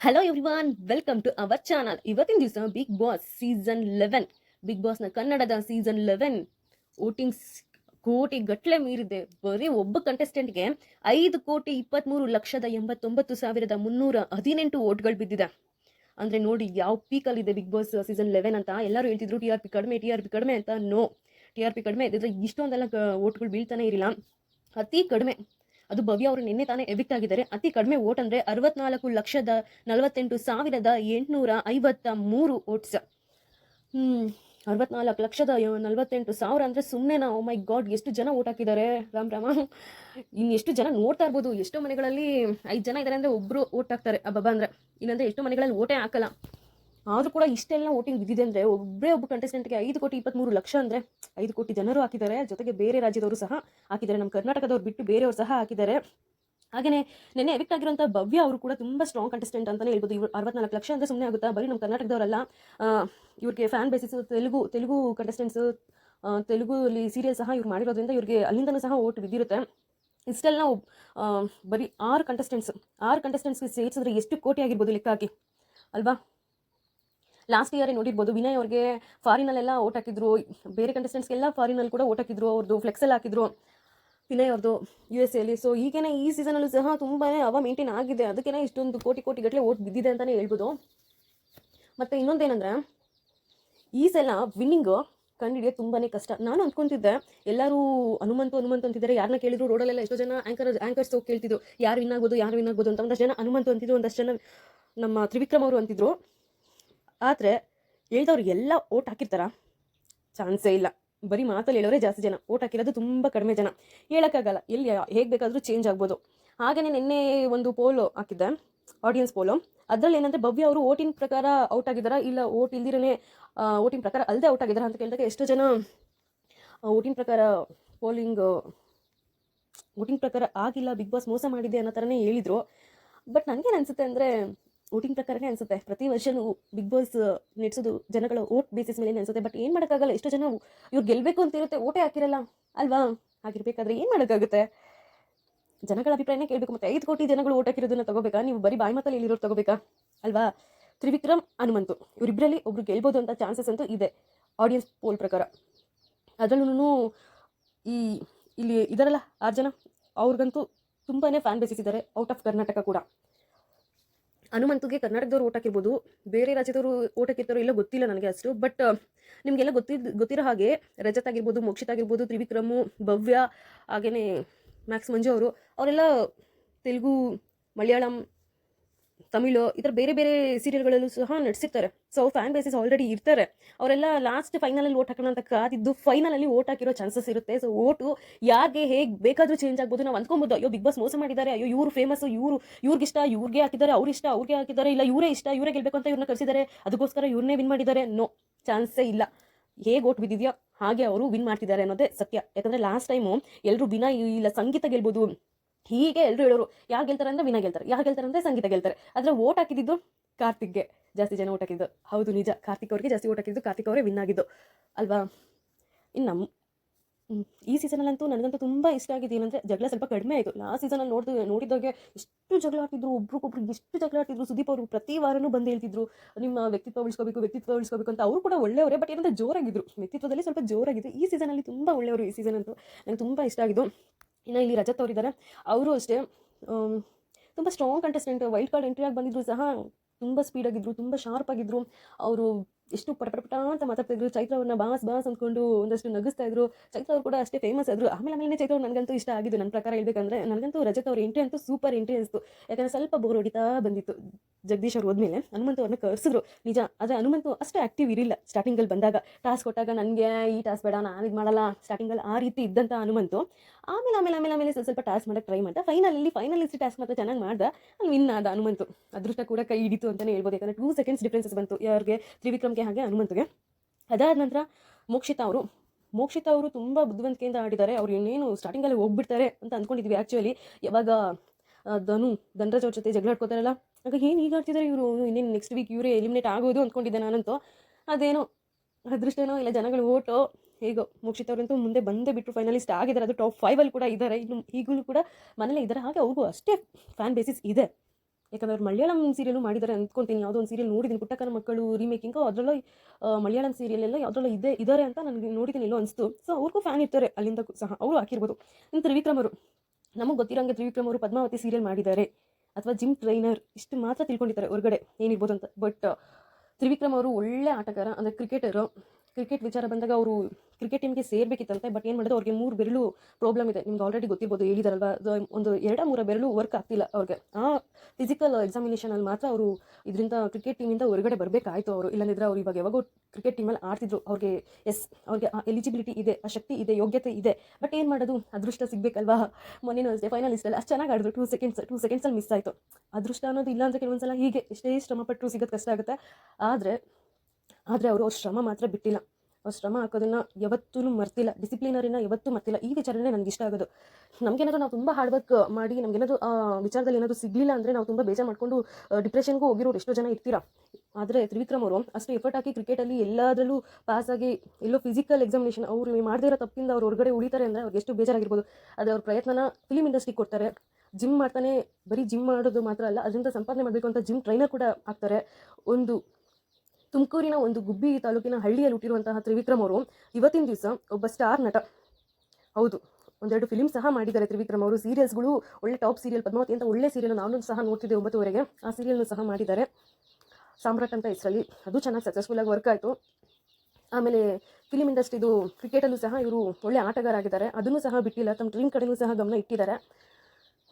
Hello everyone welcome to our channel ಇವತ್ತಿನ ದಿವಸ Big Boss season eleven Big ಬಾಸ್ನ ಕನ್ನಡದ season eleven votings ಕೋಟಿ ಗಟ್ಟಲೆ ಮೀರಿದೆ. ಬರೀ ಒಬ್ಬ ಕಂಟೆಸ್ಟೆಂಟ್ಗೆ ಐದು ಕೋಟಿ ಇಪ್ಪತ್ತ್ಮೂರು ಲಕ್ಷದ ಎಂಬತ್ತೊಂಬತ್ತು ಸಾವಿರದ ಮುನ್ನೂರ ಹದಿನೆಂಟು ಓಟ್ಗಳು ಬಿದ್ದಿದೆ. ಅಂದರೆ ನೋಡಿ ಯಾವ ಪೀಕಲ್ಲಿದೆ ಬಿಗ್ ಬಾಸ್ ಸೀಸನ್ ಲೆವೆನ್ ಅಂತ. ಎಲ್ಲರೂ ಹೇಳ್ತಿದ್ರು ಟಿ ಆರ್ ಪಿ ಕಡಿಮೆ ಟಿ ಆರ್ ಪಿ ಕಡಿಮೆ ಅಂತ. ನೋ ಟಿ ಆರ್ ಪಿ ಕಡಿಮೆ ಇದ್ದಿದ್ರೆ ಇಷ್ಟೊಂದೆಲ್ಲ ಓಟ್ಗಳು ಬೀಳ್ತಾನೆ ಇರಲಿಲ್ಲ. ಅತಿ ಕಡಿಮೆ. ಅದು ಭವ್ಯ ಅವರು ನಿನ್ನೆ ತಾನೇ ಎವಿಕ್ಟ್ ಆಗಿದ್ದಾರೆ. ಅತಿ ಕಡಿಮೆ ಓಟ್ ಅಂದ್ರೆ ಅರವತ್ನಾಲ್ಕು ಲಕ್ಷದ ನಲವತ್ತೆಂಟು ಸಾವಿರದ ಎಂಟುನೂರ ಐವತ್ತ ಮೂರು ಓಟ್ಸ್ ಅರವತ್ನಾಲ್ಕು ಲಕ್ಷದ ನಲವತ್ತೆಂಟು ಸಾವಿರ ಅಂದ್ರೆ ಸುಮ್ಮನೆ ನಾವು ಮೈ ಗಾಡ್ ಎಷ್ಟು ಜನ ಓಟ್ ಹಾಕಿದ್ದಾರೆ? ರಾಮ್ ರಾಮ. ಇನ್ನು ಎಷ್ಟು ಜನ ನೋಡ್ತಾ ಇರ್ಬೋದು? ಎಷ್ಟೋ ಮನೆಗಳಲ್ಲಿ ಐದು ಜನ ಇದ್ದಾರೆ ಅಂದ್ರೆ ಒಬ್ರು ಓಟ್ ಹಾಕ್ತಾರೆ. ಅಬ್ಬಬ್ಬ ಅಂದ್ರೆ. ಇಲ್ಲಂದರೆ ಎಷ್ಟೋ ಮನೆಗಳಲ್ಲಿ ಓಟೇ ಹಾಕಲ್ಲ. ಆದ್ರೂ ಕೂಡ ಇಷ್ಟೆಲ್ಲ ವೋಟಿಂಗ್ ಬಿದ್ದಿದೆ ಅಂದರೆ ಒಬ್ಬರೇ ಒಬ್ಬ ಕಂಟೆಸ್ಟೆಂಟ್ಗೆ ಐದು ಕೋಟಿ ಇಪ್ಪತ್ಮೂರು ಲಕ್ಷ ಅಂದರೆ ಐದು ಕೋಟಿ ಜನರು ಹಾಕಿದ್ದಾರೆ. ಜೊತೆಗೆ ಬೇರೆ ರಾಜ್ಯದವರು ಸಹ ಹಾಕಿದ್ದಾರೆ. ನಮ್ಮ ಕರ್ನಾಟಕದವ್ರು ಬಿಟ್ಟು ಬೇರೆಯವರು ಸಹ ಹಾಕಿದ್ದಾರೆ. ಹಾಗೆಯೇ ನೆನ್ನೆ ಎವಿಕ್ಟ್ ಆಗಿರುವಂಥ ಭವ್ಯ ಅವರು ಕೂಡ ತುಂಬ ಸ್ಟ್ರಾಂಗ್ ಕಂಟೆಸ್ಟೆಂಟ್ ಅಂತಲೇ ಹೇಳ್ಬೋದು. ಇವರು ಅರವತ್ನಾಲ್ಕು ಲಕ್ಷ ಅಂದರೆ ಸುಮ್ಮನೆ ಆಗುತ್ತಾ? ಬರೀ ನಮ್ಮ ಕರ್ನಾಟಕದವರಲ್ಲ. ಇವ್ರಿಗೆ fan bases Telugu Telugu contestants ತೆಲುಗುಲಿ serial ಸಹ ಇವ್ರು ಮಾಡಿರೋದ್ರಿಂದ ಇವ್ರಿಗೆ ಅಲ್ಲಿಂದನೂ ಸಹ ಓಟ್ ಬಿದ್ದಿರುತ್ತೆ. ಇಷ್ಟೆಲ್ಲ ಬರೀ ಆರು ಕಂಟೆಸ್ಟೆಂಟ್ಸ್ ಆರು ಕಂಟೆಸ್ಟೆಂಟ್ಸ್ಗೆ ಸೇರಿಸಿದ್ರೆ ಎಷ್ಟು ಕೋಟಿ ಆಗಿರ್ಬೋದು ಲೆಕ್ಕ ಹಾಕಿ? ಅಲ್ವಾ? ಲಾಸ್ಟ್ ಇಯರ್ ನೋಡಿರ್ಬೋದು, ವಿನಯ್ ಅವ್ರಿಗೆ ಫಾರಿನಲ್ಲೆಲ್ಲ ಓಟ್ ಹಾಕಿದ್ರು, ಬೇರೆ ಕಂಟೆಸ್ಟೆಂಟ್ಸ್ಗೆಲ್ಲ ಫಾರಿನಲ್ಲಿ ಕೂಡ ಓಟ್ ಹಾಕಿದ್ರು ಅವ್ರದ್ದು ಫ್ಲೆಕ್ಸಲ್ಲಿ ಹಾಕಿದ್ರು, ವಿನಯ್ ಅವ್ರದ್ದು ಯು ಎಸ್ ಎಲ್ಲಿ ಸೊ ಈಗೇನೆ ಈ ಸೀಸನಲ್ಲೂ ಸಹ ತುಂಬಾ ಅವ ಮೇಂಟೈನ್ ಆಗಿದೆ. ಅದಕ್ಕೆ ಇಷ್ಟೊಂದು ಕೋಟಿ ಕೋಟಿ ಗಟ್ಟಲೆ ಓಟ್ ಬಿದ್ದಿದೆ ಅಂತಲೇ ಹೇಳ್ಬೋದು. ಮತ್ತು ಇನ್ನೊಂದೇನಂದ್ರೆ, ಈ ಸಲ ವಿನ್ನಿಂಗು ಕಂಡುಹಿಡಿಯೋದು ತುಂಬಾ ಕಷ್ಟ. ನಾನು ಅಂದ್ಕೊಂತಿದ್ದೆ ಎಲ್ಲರೂ ಹನುಮಂತು ಹನುಮಂತು ಅಂತಿದ್ದಾರೆ. ಯಾರನ್ನ ಕೇಳಿದ್ರು ರೋಡಲ್ಲೆಲ್ಲ ಎಷ್ಟೋ ಜನ ಆ್ಯಂಕರ್ ಆ್ಯಂಕರ್ಸ್ ಹೋಗಿ ಕೇಳ್ತಿದ್ರು. ಯಾರು ವಿನ್ ಆಗ್ಬೋದು, ಯಾರು ವಿನ್ ಆಗ್ಬೋದು ಅಂತ ಒಂದಷ್ಟು ಜನ ಹನುಮಂತು ಅಂತಿದ್ರು, ಒಂದಷ್ಟು ಜನ ನಮ್ಮ ತ್ರಿವಿಕ್ರಮ್ ಅವರು ಅಂತಿದ್ರು. ಆದರೆ ಹೇಳ್ದವ್ರು ಎಲ್ಲ ಓಟ್ ಹಾಕಿರ್ತಾರ? ಚಾನ್ಸೇ ಇಲ್ಲ. ಬರೀ ಮಾತಲ್ಲಿ ಹೇಳೋರೇ ಜಾಸ್ತಿ ಜನ. ಓಟ್ ಹಾಕಿರೋದು ತುಂಬ ಕಡಿಮೆ ಜನ. ಹೇಳೋಕ್ಕಾಗಲ್ಲ. ಎಲ್ಲಿ ಹೇಗೆ ಬೇಕಾದರೂ ಚೇಂಜ್ ಆಗ್ಬೋದು. ಹಾಗೆಯೇ ನಿನ್ನೆ ಒಂದು ಪೋಲು ಹಾಕಿದ್ದೆ ಆಡಿಯನ್ಸ್ ಪೋಲು ಅದರಲ್ಲಿ ಏನಂದರೆ ಭವ್ಯ ಅವರು ಓಟಿನ ಪ್ರಕಾರ ಔಟ್ ಆಗಿದ್ದಾರಾ ಇಲ್ಲ ಓಟ್ ಇಲ್ದಿರೇ ಓಟಿನ ಪ್ರಕಾರ ಅಲ್ಲದೆ ಔಟ್ ಆಗಿದ್ದಾರಾ ಅಂತ ಕೇಳಿದಾಗ ಎಷ್ಟೋ ಜನ ಓಟಿನ ಪ್ರಕಾರ ಪೋಲಿಂಗ್ ವೋಟಿಂಗ್ ಪ್ರಕಾರ ಆಗಿಲ್ಲ, ಬಿಗ್ ಬಾಸ್ ಮೋಸ ಮಾಡಿದೆ ಅನ್ನೋ ಥರನೇ ಹೇಳಿದರು. ಬಟ್ ನನಗೇನು ಅನಿಸುತ್ತೆ ಅಂದರೆ ವೋಟಿಂಗ್ ಪ್ರಕಾರನೇ ಅನಿಸುತ್ತೆ. ಪ್ರತಿ ವರ್ಷನೂ ಬಿಗ್ ಬಾಸ್ ನಡೆಸೋದು ಜನಗಳ ಓಟ್ ಬೇಸಿಸ್ ಮೇಲೆ ಅನಿಸುತ್ತೆ. ಬಟ್ ಏನು ಮಾಡೋಕ್ಕಾಗಲ್ಲ? ಎಷ್ಟೋ ಜನ ಇವ್ರು ಗೆಲ್ಲಬೇಕು ಅಂತ ಇರುತ್ತೆ. ಓಟೇ ಹಾಕಿರಲ್ಲ. ಅಲ್ವಾ? ಹಾಗಿರ್ಬೇಕಾದ್ರೆ ಏನು ಮಾಡೋಕ್ಕಾಗುತ್ತೆ? ಜನಗಳ ಅಭಿಪ್ರಾಯನೇ ಕೇಳಬೇಕು. ಮತ್ತು ಐದು ಕೋಟಿ ಜನಗಳು ಓಟ್ ಹಾಕಿರೋದನ್ನ ತಗೋಬೇಕಾ? ನೀವು ಬರೀ ಬಾಯಿ ಮಾತಲ್ಲಿ ಇಲ್ಲಿರೋರು ತಗೋಬೇಕಾ? ಅಲ್ವಾ? ತ್ರಿವಿಕ್ರಮ್, ಹನುಮಂತು ಇವರಿಬ್ಬರಲ್ಲಿ ಒಬ್ರು ಗೆಲ್ಬೋದು ಅಂತ ಚಾನ್ಸಸ್ ಅಂತೂ ಇದೆ. ಆಡಿಯನ್ಸ್ ಪೋಲ್ ಪ್ರಕಾರ. ಅದರಲ್ಲೂ ಈ ಇಲ್ಲಿ ಇದರಲ್ಲ, ಆರು ಜನ? ಅವ್ರಿಗಂತೂ ತುಂಬಾ ಫ್ಯಾನ್ ಬೇಸಿಸಿದ್ದಾರೆ ಔಟ್ ಆಫ್ ಕರ್ನಾಟಕ ಕೂಡ. ಹನುಮಂತುಗೆ ಕರ್ನಾಟಕದವ್ರು ಓಟ್ ಹಾಕಿರ್ಬೋದು ಬೇರೆ ರಾಜ್ಯದವರು ಓಟ್ ಹಾಕಿರ್ತಾರೋ ಇಲ್ಲ ಗೊತ್ತಿಲ್ಲ ನನಗೆ ಅಷ್ಟು. ಬಟ್ ನಿಮಗೆಲ್ಲ ಗೊತ್ತಿದ್, ಗೊತ್ತಿರೋ ಹಾಗೆ ರಜತ್ ಆಗಿರ್ಬೋದು, ಮೋಕ್ಷಿತ್ ಆಗಿರ್ಬೋದು, ತ್ರಿವಿಕ್ರಮು, ಭವ್ಯ ಹಾಗೆಯೇ ಮ್ಯಾಕ್ಸ್ ಮಂಜು ಅವರು, ಅವರೆಲ್ಲ ತೆಲುಗು, ಮಲಯಾಳಂ ತಮಿಳು, ಈ ಥರ ಬೇರೆ ಬೇರೆ ಸೀರಿಯಲ್ಗಳಲ್ಲೂ ಸಹ ನಡೆಸಿರ್ತಾರೆ. ಸೊ ಫ್ಯಾನ್ ಬೇಸಿಸ್ ಆಲ್ರೆಡಿ ಇರ್ತಾರೆ. ಅವರೆಲ್ಲ ಲಾಸ್ಟ್ ಫೈನಲಲ್ಲಿ ಓಟ್ ಹಾಕೋಣ ಅಂತ ಕಾದಿದ್ದು ಫೈನಲಲ್ಲಿ ಓಟ್ ಹಾಕಿರೋ ಚಾನ್ಸಸ್ ಇರುತ್ತೆ. ಸೊ ಓಟು ಯಾರಿಗೆ ಹೇಗೆ ಬೇಕಾದರೂ ಚೇಂಜ್ ಆಗ್ಬೋದು. ನಾವು ಅಂದ್ಕೊಬೋದು ಅಯ್ಯೋ ಬಿಗ್ ಬಾಸ್ ಮೋಸ ಮಾಡಿದ್ದಾರೆ. ಅಯ್ಯೋ, ಇವರು ಫೇಮಸ್ ಇವರು ಇವ್ರಿಗಿಷ್ಟ ಇವ್ರಿಗೆ ಹಾಕಿದ್ದಾರೆ, ಅವ್ರ ಇಷ್ಟ, ಅವ್ರಿಗೆ ಹಾಕಿದ್ದಾರೆ. ಇಲ್ಲ, ಇವರೇ ಇಷ್ಟ, ಇವರೇ ಗೆಲ್ಬೇಕು ಅಂತ ಇವ್ರನ್ನ ಕರೆಸಿದ್ದಾರೆ. ಅದಕ್ಕೋಸ್ಕರ ಇವ್ರನ್ನೇ ವಿನ್ ಮಾಡಿದ್ದಾರೆ. ನೋ ಚಾನ್ಸೇ ಇಲ್ಲ. ಹೇಗೆ ಓಟ್ ಬಿದ್ದಿದೆಯೋ ಹಾಗೆ ಅವರು ವಿನ್ ಮಾಡ್ತಿದ್ದಾರೆ ಅನ್ನೋದೇ ಸತ್ಯ. ಯಾಕಂದರೆ ಲಾಸ್ಟ್ ಟೈಮು ಎಲ್ಲರೂ ವಿನ ಇಲ್ಲ ಸಂಗೀತ ಗೆಲ್ಬೋದು. ಹೀಗೆ ಎಲ್ಲರೂ ಹೇಳೋರು, ಯಾರು ಗೆಲ್ತಾರೆ ಅಂದರೆ ವಿನ ಗೆಲ್ತಾರೆ, ಯಾರು ಗೆಲ್ತಾರೆ ಅಂದರೆ ಸಂಗೀತ ಗೆಲ್ತಾರೆ. ಆದರೆ ಓಟ್ ಹಾಕಿದ್ದು ಕಾರ್ತಿಕ್ಗೆ, ಜಾಸ್ತಿ ಜನ ಓಟ್ ಹಾಕಿದ್ದು. ಹೌದು, ನಿಜ. ಕಾರ್ತಿಕ್ ಅವ್ರಿಗೆ ಜಾಸ್ತಿ ಓಟ್ ಹಾಕಿದ್ದು ಕಾರ್ತಿಕ್ ಅವರೇ ವಿನ್ ಆಗಿದ್ದು. ಅಲ್ವಾ? ಇನ್ನು ನಮ್ಮ. ಈ ಸೀಸನಲ್ಲಂತೂ ನನಗಂತೂ ತುಂಬ ಇಷ್ಟ ಆಗಿದೆ ಏನಂದರೆ ಜಗಳ ಸ್ವಲ್ಪ ಕಡಿಮೆ ಆಯಿತು. ಲಾಸ್ಟ್ ಸೀಸನಲ್ಲಿ ನೋಡಿದ ನೋಡಿದಾಗೆ ಎಷ್ಟು ಜಗಳ ಆಡ್ತಿದ್ರು ಒಬ್ರಿಗೊಬ್ರು ಎಷ್ಟು ಜಗಳ ಆಡ್ತಿದ್ರು, ಸುದೀಪ್ ಅವರು ಪ್ರತಿ ವಾರನೂ ಬಂದು ಹೇಳ್ತಿದ್ರು, ನಿಮ್ಮ ವ್ಯಕ್ತಿತ್ವ ಉಳಿಸ್ಕೋಬೇಕು ವ್ಯಕ್ತಿತ್ವ ಉಳಿಸ್ಕೋಬೇಕು ಅಂತ. ಅವರು ಕೂಡ ಒಳ್ಳೆಯವರೇ ಬಟ್ ಏನಂದ್ರೆ ಜೋರಾಗಿದ್ರು. ವ್ಯಕ್ತಿತ್ವದಲ್ಲಿ ಸ್ವಲ್ಪ ಜೋರಾಗಿದ್ರು ಈ ಸೀಸನಲ್ಲಿ ತುಂಬ ಒಳ್ಳೆಯವರು ಈ ಸೀಸನ್ ಅಂತೂ. ನನಗೆ ತುಂಬ ಇಷ್ಟ ಆಗಿದ್ದು ಇನ್ನು ಇಲ್ಲಿ ರಜತ್ ಅವರಿದ್ದಾರೆ ಅವರು ಅಷ್ಟೇ ತುಂಬ strong contestant wild card entry ಆಗಿ ಬಂದಿದ್ರು ಸಹ ತುಂಬ ಸ್ಪೀಡಾಗಿದ್ದರು ತುಂಬ ಶಾರ್ಪ್ ಆಗಿದ್ರು. ಅವರು ಎಷ್ಟು ಪಟ ಪಟ ಪಟ ಅಂತ ಮಾತಾಡ್ತಿದ್ರು. ಚೈತ್ರ ಅವ್ರನ್ನ ಬಾಸ್ ಬಾಸ್ ಅಂದ್ಕೊಂಡು ಒಂದಷ್ಟು ನಗಿಸ್ತಾ ಇದ್ರು. ಚೈತ್ರ ಅವ್ರು ಕೂಡ ಅಷ್ಟೇ ಫೇಮಸ್ ಆದರು. ಆಮೇಲೆ ಆಮೇಲೆ ಚೈತ್ರ ನನಗಂತೂ ಇಷ್ಟ ಆಗಿದ್ದು ನನ್ನ ಪ್ರಕಾರ ಹೇಳ್ಬೇಕಂದ್ರೆ, ನನಗಂತೂ ರಜತ್ ಅವ್ರ ಎಂಟ್ರಿ ಅಂತೂ ಸೂಪರ್ ಎಂಟ್ರಿ ಅನಿಸ್ತು. ಯಾಕಂದರೆ ಸ್ವಲ್ಪ ಬೋರ್ ಹೊಡಿತಾ ಬಂದಿತ್ತು ಜಗದೀಶ್ ಅವ್ರು ಹೋದ್ಮೇಲೆ. ಹನುಮಂತು ಅವ್ರನ್ನ ಕರೆಸಿದ್ರು. ನಿಜ, ಆದರೆ ಹನುಮಂತು ಅಷ್ಟೇ ಆಕ್ಟಿವ್ ಇರಲಿಲ್ಲ ಸ್ಟಾರ್ಟಿಂಗಲ್ಲಿ ಬಂದಾಗ. ಟಾಸ್ಕ್ ಕೊಟ್ಟಾಗ ನನಗೆ ಈ ಟಾಸ್ಕ್ ಬೇಡ, ನಾನು ಇದು ಮಾಡಲ್ಲ. ಸ್ಟಾರ್ಟಿಂಗಲ್ಲಿ ಆ ರೀತಿ ಇದ್ದಂಥ ಹನುಮಂತು. ಆಮೇಲೆ ಆಮೇಲೆ ಆಮೇಲೆ ಆಮೇಲೆ ಸ್ವಲ್ಪ ಸ್ವಲ್ಪ ಟಾಸ್ಕ್ ಮಾಡೋಕ್ಕೆ ಟ್ರೈ ಮಾಡ್ದೆ. ಫೈನಲಲ್ಲಿ ಫೈನಲಿಸ್ಟ್ ಟಾಸ್ಕ್ ಮಾತ್ರ ಚೆನ್ನಾಗಿ ಮಾಡ್ದೆ. ಅಲ್ಲಿ ವಿನ್ ಆದ ಹನುಮಂತು. ಅದೃಷ್ಟ ಕೂಡ ಕೈ ಹಿಡಿತು ಅಂತಲೇ ಹೇಳ್ಬೋದು. ಯಾಕಂದರೆ ಟೂ ಸೆಕೆಂಡ್ಸ್ ಡಿಫ್ರೆನ್ಸಸ್ ಬಂತು ಯಾರಿಗೆ? ತ್ರಿವಿಕ್ರಮ್ಗೆ ಹಾಗೆ ಹನುಮಂತಗೆ. ಅದಾದ ನಂತರ ಮೋಕ್ಷಿತಾ ಅವರು. ಮೋಕ್ಷಿತಾ ಅವರು ತುಂಬ ಬುದ್ಧಿವಂತಿಕೆಯಿಂದ ಆಡಿದ್ದಾರೆ. ಅವ್ರು ಇನ್ನೇನು ಸ್ಟಾರ್ಟಿಂಗಲ್ಲಿ ಹೋಗ್ಬಿಡ್ತಾರೆ ಅಂತ ಅಂದ್ಕೊಂಡಿದ್ವಿ ಆ್ಯಕ್ಚುಲಿ ಯಾವಾಗ ಧನು, ಧನರಾಜ್ ಅವ್ರ ಜೊತೆ ಜಗಳ ಆಗ ಏನು ಈಗ ಆಡ್ತಿದ್ದಾರೆ ಇವರು? ಇನ್ನೇನು ನೆಕ್ಸ್ಟ್ ವೀಕ್ ಇವರೇ ಎಲಿಮಿನೇಟ್ ಆಗೋದು ಅಂದ್ಕೊಂಡಿದ್ದೆ ನಾನಂತೂ. ಅದೇನೋ, ಅದೃಷ್ಟನೋ ಇಲ್ಲ ಜನಗಳು ಓಟು. ಹೇಗೋ ಮುಕ್ಷಿತ್ ಅವರಂತೂ ಮುಂದೆ ಬಂದೇ ಬಿಟ್ಟು ಫೈನಲಿಸ್ಟ್ ಆಗಿದ್ದಾರೆ. ಅದು ಟಾಪ್ ಫೈವಲ್ಲಿ ಕೂಡ ಇದ್ದಾರೆ. ಇನ್ನು ಈಗಲೂ ಕೂಡ ಮನೇಲೇ ಇದ್ದಾರೆ. ಹಾಗೆ ಅವ್ರಿಗೂ ಅಷ್ಟೇ ಫ್ಯಾನ್ ಬೇಸಿಸ್ ಇದೆ. ಯಾಕಂದ್ರೆ ಅವ್ರು ಮಲಯಾಳಂ ಸೀರಿಯಲ್ ಮಾಡಿದ್ದಾರೆ ಅಂದ್ಕೊಂತೀನಿ. ಯಾವುದೋ ಒಂದು ಸೀರಿಯಲ್ ನೋಡಿದ್ದೀನಿ. ಪುಟ್ಟಕ್ಕನ ಮಕ್ಕಳು ರೀಮೇಕಿಂಗು ಅದರಲ್ಲೂ ಮಲಯಾಳಂ ಸೀರಿಯಲ್ ಎಲ್ಲ ಯಾವುದ್ರಲ್ಲೂ ಇದೆ ಇದ್ದಾರೆ ಅಂತ ನನಗೆ ನೋಡಿದ್ದೀನಿ ಇಲ್ಲೋ ಅನಿಸ್ತು. ಸೊ ಅವ್ರಿಗೂ ಫ್ಯಾನ್ ಇರ್ತಾರೆ. ಅಲ್ಲಿಂದ ಸಹ ಅವರು ಹಾಕಿರ್ಬೋದು. ಇನ್ನು ತ್ರಿವಿಕ್ರಮ್ ಅವರು, ನಮಗೆ ಗೊತ್ತಿರೋಂಗೆ ತ್ರಿವಿಕ್ರಮ್ ಅವರು ಪದ್ಮಾವತಿ ಸೀರಿಯಲ್ ಮಾಡಿದ್ದಾರೆ. ಅಥವಾ ಜಿಮ್ ಟ್ರೈನರ್, ಇಷ್ಟು ಮಾತ್ರ ತಿಳ್ಕೊಂಡಿದ್ದಾರೆ ಹೊರಗಡೆ ಏನಿರ್ಬೋದು ಅಂತ. ಬಟ್ ತ್ರಿವಿಕ್ರಮ್ ಅವರು ಒಳ್ಳೆ ಆಟಗಾರ, ಅಂದರೆ ಕ್ರಿಕೆಟರು ಕ್ರಿಕೆಟ್ ವಿಚಾರ ಬಂದಾಗ ಅವರು ಕ್ರಿಕೆಟ್ ಟೀಮ್ಗೆ ಸೇರ್ಬೇಕಿತ್ತಂತೆ ಬಟ್ ಏನು ಮಾಡಿದ್ರು, ಅವ್ರಿಗೆ ಮೂರು ಬೆರಳು ಪ್ರಾಬ್ಲಮ್ ಇದೆ. ನಿಮ್ಗೆ ಆಲ್ರೆಡಿ ಗೊತ್ತಿರ್ಬೋದು, ಹೇಳಿದಾರಲ್ವಾ ಒಂದು ಎರಡ ಮೂರ ಬೆರಳು ವರ್ಕ್ ಆಗ್ತಿಲ್ಲ ಅವ್ರಿಗೆ. ಆ ಫಿಸಿಕಲ್ ಎಕ್ಸಾಮಿನೇಷನಲ್ಲಿ ಮಾತ್ರ ಅವರು ಇದರಿಂದ ಕ್ರಿಕೆಟ್ ಟೀಮಿಂದ ಹೊರಗಡೆ ಬರಬೇಕಾಯ್ತು ಅವರು. ಇಲ್ಲಂದಿದ್ರೆ ಅವ್ರು ಇವಾಗ ಯಾವಾಗೋ ಕ್ರಿಕೆಟ್ ಟೀಮಲ್ಲಿ ಆಡ್ತಿದ್ರು. ಅವ್ರಿಗೆ ಎಸ್ ಅವ್ರಿಗೆ ಎಲಿಜಿಬಿಲಿಟಿ ಇದೆ, ಆ ಶಕ್ತಿ ಇದೆ, ಯೋಗ್ಯತೆ ಇದೆ. ಬಟ್ ಏನು ಮಾಡೋದು? ಅದೃಷ್ಟ ಸಿಗಬೇಕಲ್ವಾ? ಮೊನ್ನೆನೂ ಅಷ್ಟೇ ಫೈನಲ್ ಅಲ್ಲ ಅಷ್ಟು ಚೆನ್ನಾಗಿ ಆಡಿದ್ರು. ಟೂ ಸೆಕೆಂಡ್ಸ್ ಟೂ ಸೆಕೆಂಡ್ಸಲ್ಲಿ ಮಿಸ್ ಆಯಿತು. ಅದೃಷ್ಟ ಅನ್ನೋದು ಇಲ್ಲ ಅಂದರೆ ಕೆಲವೊಂದ್ಸಲ ಹೀಗೆ ಎಷ್ಟೇ ಶ್ರಮಪಟ್ಟರು ಸಿಗೋದು ಕಷ್ಟ ಆಗುತ್ತೆ. ಆದರೆ ಆದರೆ ಅವರು ಅವ್ರ ಶ್ರಮ ಮಾತ್ರ ಬಿಟ್ಟಿಲ್ಲ. ಅವ್ರ ಶ್ರಮ ಹಾಕೋದನ್ನ ಯಾವತ್ತೂ ಮರ್ತಿಲ್ಲ. ಡಿಸಿಪ್ಲಿನರಿನ ಯಾವತ್ತೂ ಮರ್ತಿಲ್ಲ. ಈ ವಿಚಾರನೇ ನನಗೆ ಇಷ್ಟ ಆಗೋದು. ನಮಗೇನಾದ್ರೂ ನಾವು ತುಂಬ ಹಾರ್ಡ್ ವರ್ಕ್ ಮಾಡಿ ನಮಗೇನಾದ್ರೂ ಆ ವಿಚಾರದಲ್ಲಿ ಏನಾದರೂ ಸಿಗಲಿಲ್ಲ ಅಂದರೆ ನಾವು ತುಂಬ ಬೇಜಾರು ಮಾಡಿಕೊಂಡು ಡಿಪ್ರೆಷನ್ಗೂ ಹೋಗಿರೋರು ಎಷ್ಟೋ ಜನ ಇರ್ತೀರಾ? ಆದರೆ ತ್ರಿವಿಕ್ರಮ್ ಅವರು ಅಷ್ಟು ಎಫರ್ಟ್ ಹಾಕಿ ಕ್ರಿಕೆಟಲ್ಲಿ ಎಲ್ಲದರಲ್ಲೂ ಪಾಸ್ ಆಗಿ ಎಲ್ಲೋ ಫಿಸಿಕಲ್ ಎಕ್ಸಾಮಿನೇಷನ್ ಅವರು ಮಾಡದೇ ಇರೋ ತಪ್ಪಿಂದ ಅವ್ರು ಹೊರಗಡೆ ಉಳಿತಾರೆ ಅಂದರೆ ಅವ್ರಿಗೆ ಎಷ್ಟು ಬೇಜಾರಾಗಿರ್ಬೋದು. ಅದು ಅವ್ರ ಪ್ರಯತ್ನನ ಫಿಲಿಮ್ ಇಂಡಸ್ಟ್ರಿಗೆ ಕೊಡ್ತಾರೆ. ಜಿಮ್ ಮಾಡ್ತಾನೆ, ಬರೀ ಜಿಮ್ ಮಾಡೋದು ಮಾತ್ರ ಅಲ್ಲ, ಅದರಿಂದ ಸಂಪಾದನೆ ಮಾಡಬೇಕು ಅಂತ ಜಿಮ್ ಟ್ರೈನರ್ ಕೂಡ ಆಗ್ತಾರೆ. ಒಂದು ತುಮಕೂರಿನ ಒಂದು ಗುಬ್ಬಿ ತಾಲೂಕಿನ ಹಳ್ಳಿಯಲ್ಲಿ ಹುಟ್ಟಿರುವಂತಹ ತ್ರಿವಿಕ್ರಮ್ ಅವರು ಇವತ್ತಿನ ದಿವಸ ಒಬ್ಬ ಸ್ಟಾರ್ ನಟ. ಹೌದು, ಒಂದೆರಡು ಫಿಲಿಮ್ ಸಹ ಮಾಡಿದ್ದಾರೆ ತ್ರಿವಿಕ್ರಮ್ ಅವರು. ಸೀರಿಯಲ್ಸ್ಗಳು ಒಳ್ಳೆ ಟಾಪ್ ಸೀರಿಯಲ್ ಪದ್ಮಾವತಿ ಅಂತ ಒಳ್ಳೆ ಸೀರಿಯಲ್ ನಾನು ಸಹ ನೋಡ್ತಿದ್ದೆ ಒಂಬತ್ತುವರೆಗೆ. ಆ ಸೀರಿಯಲ್ನು ಸಹ ಮಾಡಿದ್ದಾರೆ. ಸಾಮ್ರಾಟ್ ಅಂತ ಹೆಸರಲ್ಲಿ. ಅದು ಚೆನ್ನಾಗಿ ಸಕ್ಸಸ್ಫುಲ್ಲಾಗಿ ವರ್ಕ್ ಆಯಿತು. ಆಮೇಲೆ ಫಿಲಿಮ್ ಇಂಡಸ್ಟ್ರಿದು ಕ್ರಿಕೆಟಲ್ಲೂ ಸಹ ಇವರು ಒಳ್ಳೆ ಆಟಗಾರಾಗಿದ್ದಾರೆ ಅದನ್ನು ಸಹ ಬಿಟ್ಟಿಲ್ಲ, ತಮ್ಮ ಡ್ರೀಮ್ ಕಡೆಯೂ ಸಹ ಗಮನ ಇಟ್ಟಿದ್ದಾರೆ.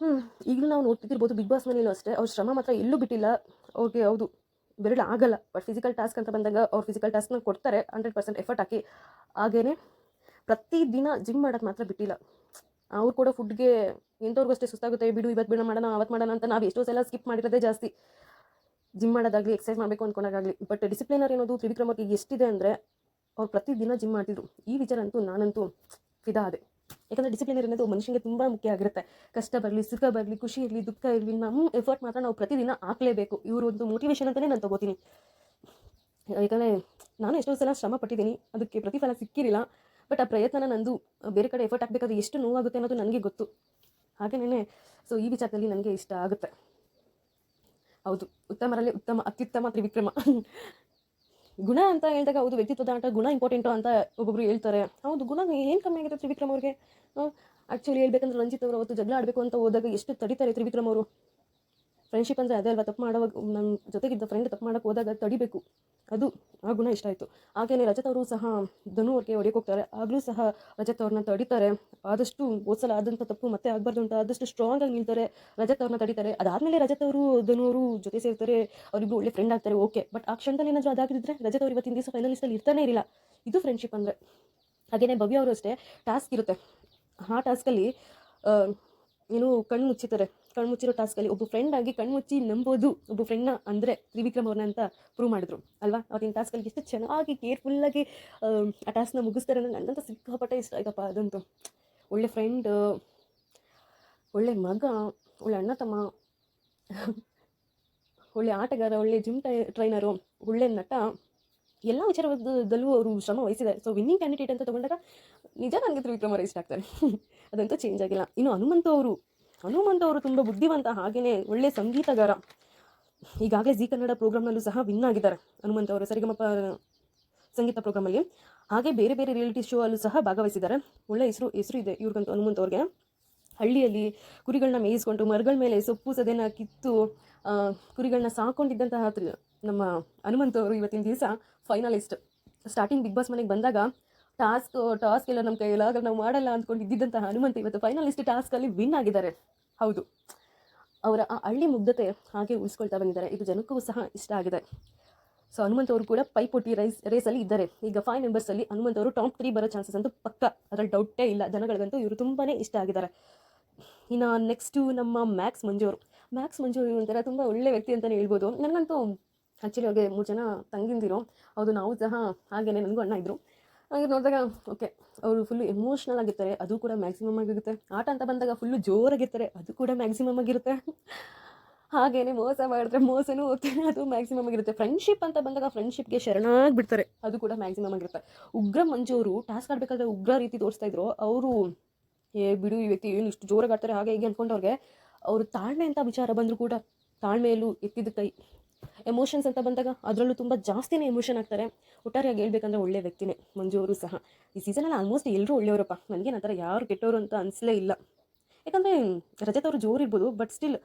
ಹ್ಞೂ ಈಗಲೂ ನಾವು ನೋಡ್ತಿದ್ದಿರ್ಬೋದು ಬಿಗ್ ಬಾಸ್ ಮನೆಯಲ್ಲೂ ಅಷ್ಟೇ. ಅವ್ರ ಶ್ರಮ ಮಾತ್ರ ಎಲ್ಲೂ ಬಿಟ್ಟಿಲ್ಲ. ಅವ್ರಿಗೆ ಹೌದು ಬೆರಳು ಆಗಲ್ಲ. ಬಟ್ ಫಿಸಿಕಲ್ ಟಾಸ್ಕ್ ಅಂತ ಬಂದಾಗ ಅವ್ರು ಫಿಸಿಕಲ್ ಟಾಸ್ಕ್ನ ಕೊಡ್ತಾರೆ ಹಂಡ್ರೆಡ್ ಪರ್ಸೆಂಟ್ ಎಫರ್ಟ್ ಹಾಕಿ. ಹಾಗೇನೆ ಪ್ರತಿದಿನ ಜಿಮ್ ಮಾಡೋದು ಮಾತ್ರ ಬಿಟ್ಟಿಲ್ಲ. ಅವ್ರು ಕೂಡ ಫುಡ್ಗೆ ಎಂಥವ್ರಿಗೂ ಅಷ್ಟೇ ಸುಸ್ತಾಗುತ್ತೆ, ಬಿಡು ಇವತ್ತು ಬಿಡ ಮಾಡೋಣ ಅವತ್ತು ಮಾಡೋಣ ಅಂತ ನಾವು ಎಷ್ಟೋ ಸಲ ಸ್ಕಿಪ್ ಮಾಡಿರೋದೇ ಜಾಸ್ತಿ. ಜಿಮ್ ಮಾಡೋದಾಗಲಿ ಎಕ್ಸಸೈಸ್ ಮಾಡಬೇಕು ಅಂದ್ಕೊಂಡಾಗಲಿ ಬಟ್ ಡಿಸಿಪ್ಲಿನರ್ ಏನೋದು ತ್ರಿವಿಕ್ರಮ್ ಅವ್ರಿಗೆ ಎಷ್ಟಿದೆ ಅಂದರೆ ಅವ್ರು ಪ್ರತಿದಿನ ಜಿಮ್ ಮಾಡ್ತಿದ್ರು. ಈ ವಿಚಾರ ಅಂತೂ ನಾನಂತೂ ಫಿದಾ ಆದೆ. ಯಾಕಂದರೆ ಡಿಸಿಪ್ಲಿನ್ ಅನ್ನೋದು ಮನುಷ್ಯನಿಗೆ ತುಂಬ ಮುಖ್ಯ ಆಗಿರುತ್ತೆ. ಕಷ್ಟ ಬರಲಿ, ಸುಖ ಬರಲಿ, ಖುಷಿ ಇರಲಿ, ದುಃಖ ಇರಲಿ, ನಮ್ಮ ಎಫರ್ಟ್ ಮಾತ್ರ ನಾವು ಪ್ರತಿದಿನ ಹಾಕಲೇಬೇಕು. ಇವರು ಒಂದು ಮೋಟಿವೇಶನ್ ಅಂತಲೇ ನಾನು ತಗೋತೀನಿ. ಯಾಕಂದರೆ ನಾನು ಎಷ್ಟೋ ಸಲ ಶ್ರಮ ಪಟ್ಟಿದ್ದೀನಿ, ಅದಕ್ಕೆ ಪ್ರತಿಫಲ ಸಿಕ್ಕಿರಲಿಲ್ಲ. ಬಟ್ ಆ ಪ್ರಯತ್ನ ನಂದು ಬೇರೆ ಕಡೆ ಎಫರ್ಟ್ ಹಾಕಬೇಕಾದ್ರೆ ಎಷ್ಟು ನೋವಾಗುತ್ತೆ ಅನ್ನೋದು ನನಗೆ ಗೊತ್ತು. ಹಾಗೆಯೇ ಸೊ ಈ ವಿಚಾರದಲ್ಲಿ ನನಗೆ ಇಷ್ಟ ಆಗುತ್ತೆ. ಹೌದು, ಉತ್ತಮರಲ್ಲಿ ಉತ್ತಮ, ಅತ್ಯುತ್ತಮ ತ್ರಿವಿಕ್ರಮ. ಗುಣ ಅಂತ ಹೇಳಿದಾಗ ಹೌದು, ವ್ಯಕ್ತಿತ್ವದ ಆಟ ಗುಣ ಇಂಪಾರ್ಟೆಂಟು ಅಂತ ಒಬ್ಬೊಬ್ರು ಹೇಳ್ತಾರೆ. ಹೌದು, ಗುಣ ಏನು ಕಮ್ಮಿ ಆಗಿದೆ ತ್ರಿವಿಕ್ರಮ್ ಅವ್ರಿಗೆ? ಆ್ಯಕ್ಚುಲಿ ಹೇಳ್ಬೇಕಂದ್ರೆ ರಂಜಿತ್ ಅವರು ಅವತ್ತು ಜಗಳ ಆಡಬೇಕು ಅಂತ ಹೋದಾಗ ಎಷ್ಟು ತಡಿತಾರೆ ತ್ರಿವಿಕ್ರಮ್ ಅವರು? ಫ್ರೆಂಡ್ಶಿಪ್ ಅಂದರೆ ಅದೇ ಅಲ್ವಾ? ತಪ್ಪು ಮಾಡುವಾಗ ನನ್ನ ಜೊತೆಗಿದ್ದ ಫ್ರೆಂಡ್ ತಪ್ಪು ಮಾಡೋಕ್ಕೆ ಹೋದಾಗ ತಡಿಬೇಕು. ಅದು ಆ ಗುಣ ಇಷ್ಟ ಆಯಿತು. ಹಾಗೆಯೇ ರಜತ್ ಅವರು ಸಹ ಧನು ಅವ್ರಿಗೆ ಹೊಡೆಯಕ್ಕೆ ಹೋಗ್ತಾರೆ. ಆಗಲೂ ಸಹ ರಜತ್ ಅವ್ರನ್ನ ತಡಿತಾರೆ. ಆದಷ್ಟು ಓದ್ಸಲ ಆದಂಥ ತಪ್ಪು ಮತ್ತೆ ಆಗಬಾರ್ದು ಅಂತ ಆದಷ್ಟು ಸ್ಟ್ರಾಂಗ್ ಆಗಿ ನಿಲ್ತಾರೆ. ರಜತ್ ಅವ್ರನ್ನ ತಡಿತಾರೆ. ಅದಾದಮೇಲೆ ರಜತ್ ಅವರು, ಧನು ಅವರು ಜೊತೆ ಸೇರ್ತಾರೆ. ಅವರಿಬ್ಬರು ಒಳ್ಳೆ ಫ್ರೆಂಡ್ ಆಗ್ತಾರೆ. ಓಕೆ ಬಟ್ ಆ ಕ್ಷಣದಲ್ಲಿ ಏನಾದರೂ ಅದಾಗಿದ್ದರೆ ರಜತ್ ಅವ್ರು ಇವತ್ತಿನ ದಿವಸ ಫೈನಲಿಸ್ಟಲ್ಲಿ ಇರ್ತಾನೆ ಇರಲಿಲ್ಲ. ಇದು ಫ್ರೆಂಡ್ಶಿಪ್ ಅಂದರೆ. ಹಾಗೆಯೇ ಭವ್ಯ ಅವರು ಅಷ್ಟೇ. ಟಾಸ್ಕ್ ಇರುತ್ತೆ. ಆ ಟಾಸ್ಕಲ್ಲಿ ಏನು ಕಣ್ಣು ಮುಚ್ಚಿತಾರೆ ಕಣ್ಣು ಮುಚ್ಚಿರೋ ಟಾಸ್ಕಲ್ಲಿ ಒಬ್ಬ ಫ್ರೆಂಡ್ ಆಗಿ ಕಣ್ಮುಚ್ಚಿ ನಂಬೋದು. ಒಬ್ಬ ಫ್ರೆಂಡ್ನ ಅಂದರೆ ತ್ರಿವಿಕ್ರಮ್ ಅವ್ರನ್ನ ಅಂತ ಪ್ರೂವ್ ಮಾಡಿದ್ರು. ಅಲ್ವಾ? ಅವತ್ತಿನ ಟಾಸ್ಕಲ್ಲಿ ಎಷ್ಟು ಚೆನ್ನಾಗಿ ಕೇರ್ಫುಲ್ಲಾಗಿ ಆ ಟಾಸ್ಕ್ನ ಮುಗಿಸ್ತಾರೆ ಅನ್ನೋ ನನಗಂತೂ ಸಿಕ್ಕಾಪಟ್ಟೆ ಇಷ್ಟ ಆಯ್ತಪ್ಪ ಅದಂತೂ. ಒಳ್ಳೆ ಫ್ರೆಂಡ್ ಒಳ್ಳೆ ಮಗ, ಒಳ್ಳೆ ಅಣ್ಣ ತಮ್ಮ, ಒಳ್ಳೆ ಆಟಗಾರ, ಒಳ್ಳೆ ಜಿಮ್ ಟೈ ಟ್ರೈನರು ಒಳ್ಳೆ ನಟ, ಎಲ್ಲ ವಿಚಾರದಲ್ಲೂ ಅವರು ಶ್ರಮ ವಹಿಸಿದ್ದಾರೆ. ಸೊ ವಿನ್ನಿಂಗ್ ಕ್ಯಾಂಡಿಡೇಟ್ ಅಂತ ತಗೊಂಡಾಗ ನಿಜ ನನಗೆ ತ್ರಿವಿಕ್ರಮ್ ಇಷ್ಟ ಆಗ್ತಾರೆ. ಅದಂತೂ ಚೇಂಜ್ ಆಗಿಲ್ಲ. ಇನ್ನು ಹನುಮಂತು ಅವರು ಹನುಮಂತ ಅವರು ತುಂಬ ಬುದ್ಧಿವಂತ ಹಾಗೆಯೇ ಒಳ್ಳೆ ಸಂಗೀತಗಾರ. ಈಗಾಗಲೇ ಜಿ ಕನ್ನಡ ಪ್ರೋಗ್ರಾಮ್ನಲ್ಲೂ ಸಹ ವಿನ್ ಆಗಿದ್ದಾರೆ ಹನುಮಂತ ಅವರು ಸರಿಗಮಪ ಸಂಗೀತ ಪ್ರೋಗ್ರಾಮಲ್ಲಿ. ಹಾಗೆ ಬೇರೆ ಬೇರೆ ರಿಯಾಲಿಟಿ ಶೋ ಅಲ್ಲೂ ಸಹ ಭಾಗವಹಿಸಿದ್ದಾರೆ. ಒಳ್ಳೆ ಹೆಸರು ಹೆಸರು ಇದೆ ಇವ್ರಿಗಂತೂ ಹನುಮಂತ ಅವ್ರಿಗೆ. ಹಳ್ಳಿಯಲ್ಲಿ ಕುರಿಗಳನ್ನ ಮೇಯಿಸ್ಕೊಂಡು ಮರಗಳ ಮೇಲೆ ಸೊಪ್ಪು ಸದೆನ ಕಿತ್ತು ಕುರಿಗಳನ್ನ ಸಾಕೊಂಡಿದ್ದಂತಹ ನಮ್ಮ ಹನುಮಂತ ಅವರು ಇವತ್ತಿನ ದಿವಸ ಫೈನಲಿಸ್ಟ್ ಸ್ಟಾರ್ಟಿಂಗ್ ಬಿಗ್ ಬಾಸ್ ಮನೆಗೆ ಬಂದಾಗ ಟಾಸ್ಕ್ ಟಾಸ್ಕ್ ಎಲ್ಲ ನಮ್ಮ ಕೈಯಲ್ಲಾಗ ನಾವು ಮಾಡಲ್ಲ ಅಂದ್ಕೊಂಡು ಇದ್ದಿದ್ದಂತಹ ಹನುಮಂತ ಇವತ್ತು ಫೈನಲಿಸ್ಟ್ ಟಾಸ್ಕಲ್ಲಿ ವಿನ್ ಆಗಿದ್ದಾರೆ. ಹೌದು. ಅವರ ಆ ಹಳ್ಳಿ ಮುಗ್ಧತೆ ಹಾಗೆ ಉಳಿಸ್ಕೊಳ್ತಾ ಬಂದಿದ್ದಾರೆ. ಇದು ಜನಕ್ಕೂ ಸಹ ಇಷ್ಟ ಆಗಿದೆ. ಸೊ ಹನುಮಂತ ಅವರು ಕೂಡ ಪೈಪೋಟಿ ರೈಸ್ ರೇಸಲ್ಲಿ ಇದ್ದಾರೆ. ಈಗ ಫೈವ್ ಮೆಂಬರ್ಸಲ್ಲಿ ಹನುಮಂತ ಅವರು ಟಾಪ್ ತ್ರೀ ಬರೋ ಚಾನ್ಸಸ್ ಅಂತೂ ಪಕ್ಕ. ಅದರಲ್ಲಿ ಡೌಟೇ ಇಲ್ಲ. ಜನಗಳಿಗಂತೂ ಇವರು ತುಂಬಾ ಇಷ್ಟ ಆಗಿದ್ದಾರೆ. ಇನ್ನು ನೆಕ್ಸ್ಟು ನಮ್ಮ ಮ್ಯಾಕ್ಸ್ ಮಂಜು ಅವರು ಮ್ಯಾಕ್ಸ್ ಮಂಜು ಅವರು ಒಂಥರ ತುಂಬ ಒಳ್ಳೆ ವ್ಯಕ್ತಿ ಅಂತಲೇ ಹೇಳ್ಬೋದು. ನನಗಂತೂ ಆ್ಯಕ್ಚುಲಿ ಅವ್ರಿಗೆ ಮೂರು ಜನ ತಂಗಿಂದಿರು. ಹೌದು, ನಾವು ಸಹ ಹಾಗೇನೆ ನನಗೂ ಅಣ್ಣ ಇದ್ದರು ಹಾಗೆ ನೋಡಿದಾಗ ಓಕೆ ಅವರು ಫುಲ್ಲು ಎಮೋಷ್ನಲ್ ಆಗಿರ್ತಾರೆ, ಅದು ಕೂಡ ಮ್ಯಾಕ್ಸಿಮಮ್ ಆಗಿರುತ್ತೆ. ಆಟ ಅಂತ ಬಂದಾಗ ಫುಲ್ಲು ಜೋರಾಗಿರ್ತಾರೆ, ಅದು ಕೂಡ ಮ್ಯಾಕ್ಸಿಮಮ್ ಆಗಿರುತ್ತೆ. ಹಾಗೇನೆ ಮೋಸ ಮಾಡಿದ್ರೆ ಮೋಸನೂ ಓಕೆ ಅದು ಮ್ಯಾಕ್ಸಿಮಮ್ ಆಗಿರುತ್ತೆ. ಫ್ರೆಂಡ್ಶಿಪ್ ಅಂತ ಬಂದಾಗ ಫ್ರೆಂಡ್ಶಿಪ್ಗೆ ಶರಣಾಗಿ ಬಿಡ್ತಾರೆ ಅದು ಕೂಡ ಮ್ಯಾಕ್ಸಿಮಮ್ ಆಗಿರುತ್ತೆ. ಉಗ್ರ ಮಂಜೂರು ಟಾಸ್ಕ್ ಆಡಬೇಕಾದ್ರೆ ಉಗ್ರ ರೀತಿ ತೋರಿಸ್ತಾ ಇದ್ರು. ಅವರು, ಏ, ಬಿಡು ಈ ವ್ಯಕ್ತಿ ಏನು ಇಷ್ಟು ಜೋರಾಗಿ ಆಡ್ತಾರೆ, ಹಾಗೆ ಹೀಗೆ ಅಂದ್ಕೊಂಡವ್ರಿಗೆ ಅವರು ತಾಳ್ಮೆ ಅಂತ ವಿಚಾರ ಬಂದರೂ ಕೂಡ, ತಾಳ್ಮೆಯಲ್ಲೂ ಎತ್ತಿದ ಕೈ. ಎಮೋಷನ್ಸ್ ಅಂತ ಬಂದಾಗ ಅದರಲ್ಲೂ ತುಂಬ ಜಾಸ್ತಿನೇ ಎಮೋಷನ್ ಆಗ್ತಾರೆ. ಒಟ್ಟಾರೆಯಾಗಿ ಹೇಳ್ಬೇಕಂದ್ರೆ ಒಳ್ಳೆ ವ್ಯಕ್ತಿನೇ ಮಂಜು ಅವರು ಸಹ. ಈ ಸೀಸನಲ್ಲಿ ಆಲ್ಮೋಸ್ಟ್ ಎಲ್ಲರೂ ಒಳ್ಳೆಯವರಪ್ಪ. ನನಗೆ ಆ ಥರ ಯಾರು ಕೆಟ್ಟವರು ಅಂತ ಅನಿಸಲೇ ಇಲ್ಲ. ಯಾಕಂದರೆ ರಜತ್ ಅವರು ಜೋರು ಇರ್ಬೋದು ಬಟ್ ಸ್ಟಿಲ್